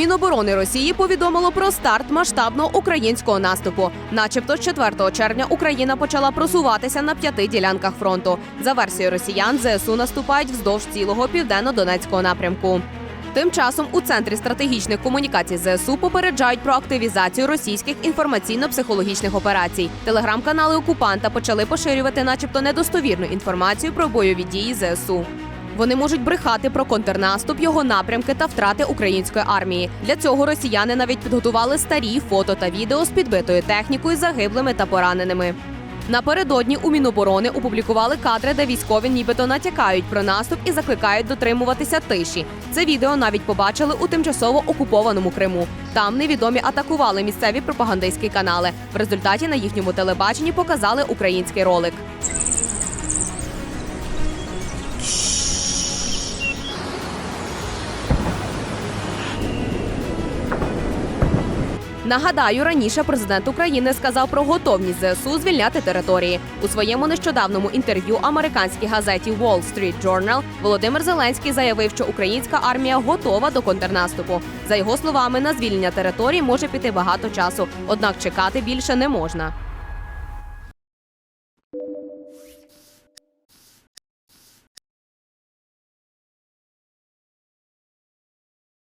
Міноборони Росії повідомило про старт масштабного українського наступу. Начебто, з 4 червня Україна почала просуватися на п'яти ділянках фронту. За версією росіян, ЗСУ наступають вздовж цілого південно-донецького напрямку. Тим часом у центрі стратегічних комунікацій ЗСУ попереджають про активізацію російських інформаційно-психологічних операцій. Телеграм-канали окупанта почали поширювати, начебто, недостовірну інформацію про бойові дії ЗСУ. Вони можуть брехати про контрнаступ, його напрямки та втрати української армії. Для цього росіяни навіть підготували старі фото та відео з підбитою технікою, загиблими та пораненими. Напередодні у Міноборони опублікували кадри, де військові нібито натякають про наступ і закликають дотримуватися тиші. Це відео навіть побачили у тимчасово окупованому Криму. Там невідомі атакували місцеві пропагандистські канали. В результаті на їхньому телебаченні показали український ролик. Нагадаю, раніше президент України сказав про готовність ЗСУ звільняти території. У своєму нещодавному інтерв'ю американській газеті Wall Street Journal Володимир Зеленський заявив, що українська армія готова до контрнаступу. За його словами, на звільнення території може піти багато часу, однак чекати більше не можна.